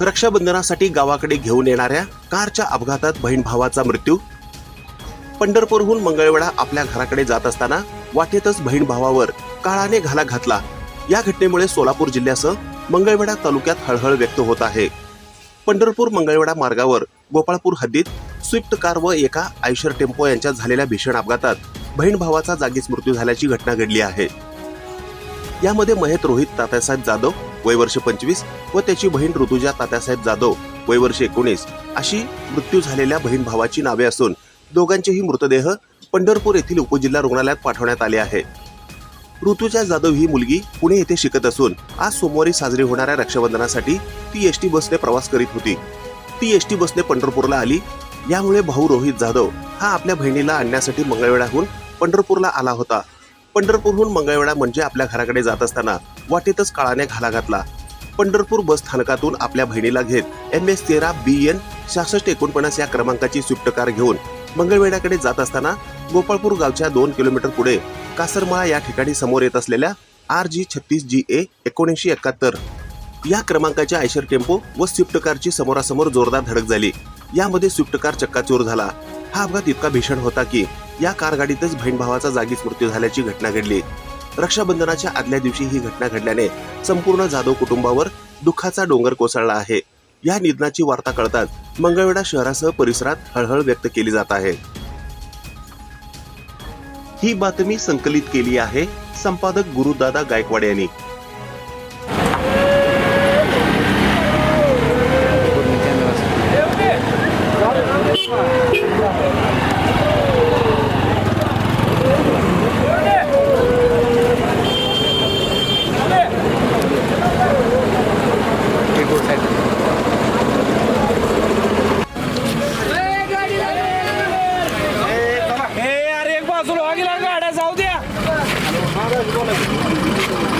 रक्षाबंधनासाठी गावाकडे घेऊन येणाऱ्या कारच्या अपघातात बहीण भावाचा मृत्यू. पंढरपूरहून मंगळवेळा आपल्या घराकडे जात असताना वाटेतच बहीण भावावर काळाने घाला घातला. या घटनेमुळे सोलापूर जिल्ह्यासह मंगळवेढा तालुक्यात हळहळ व्यक्त होत आहे. पंढरपूर मंगळवेढा मार्गावर गोपाळपूर हद्दीत स्विफ्ट कार व एका आयशर टेम्पो यांच्यात झालेल्या भीषण अपघातात बहीण भावाचा जागीच मृत्यू झाल्याची घटना घडली आहे. यामध्ये महेत रोहित तात्यासाहेब जाधव वय वर्ष पंचवीस व त्याची बहीण ऋतुजा तात्यासाहेब जाधव. वय वर्ष एकोणीस. अशी मृत्यू झालेल्या बहीण भावाची नावे असून दोघांचेही मृतदेह पंढरपूर येथील उपजिल्हा रुग्णालयात पाठवण्यात आले आहे ऋतुजा जाधव ही मुलगी पुणे येथे शिकत असून आज सोमवारी साजरी होणाऱ्या रक्षाबंधनासाठी ती एसटी बसने प्रवास करीत होती. ती एसटी बसने पंढरपूरला आली. यामुळे भाऊ रोहित जाधव हा आपल्या बहिणीला आणण्यासाठी मंगळवेढाहून पंढरपूरला आला होता. पंढरपूरहून मंगळवेढा म्हणजे आपल्या घराकडे जात असताना वाटेतच काळाने घाला घातला. पंढरपूर बस स्थानकातून आपल्या बहिणीला घेत एम एस तेरा बी एन सहासष्ट एकोणपन्नास या क्रमांकाची स्विफ्ट कार घेऊन मंगळवेढ्याकडे जात असताना गोपाळपूर गावच्या दोन किलोमीटर पुढे कासरमाळा या ठिकाणी समोर येत असलेल्या आर जी छत्तीस जी ए एकोणीसशे एकाहत्तर. या क्रमांकाच्या आयशर टेम्पो व स्विफ्ट कारची समोरासमोर जोरदार धडक झाली. यामध्ये स्विफ्ट कार चक्काचूर झाला. हा अपघात इतका भीषण होता की या कार गाडीतच बहीण भावाचा जागीच मृत्यू झाल्याची घटना घडली. रक्षाबंधनाच्या आदल्या दिवशी ही घटना घडल्याने संपूर्ण जाधव कुटुंबावर दुःखाचा डोंगर कोसळला आहे. या निधनाची वार्ता कळताच मंगळवेढा शहरासह परिसरात हळहळ व्यक्त केली जात आहे. ही बातमी संकलित केली आहे संपादक गुरुदादा गायकवाड यांनी.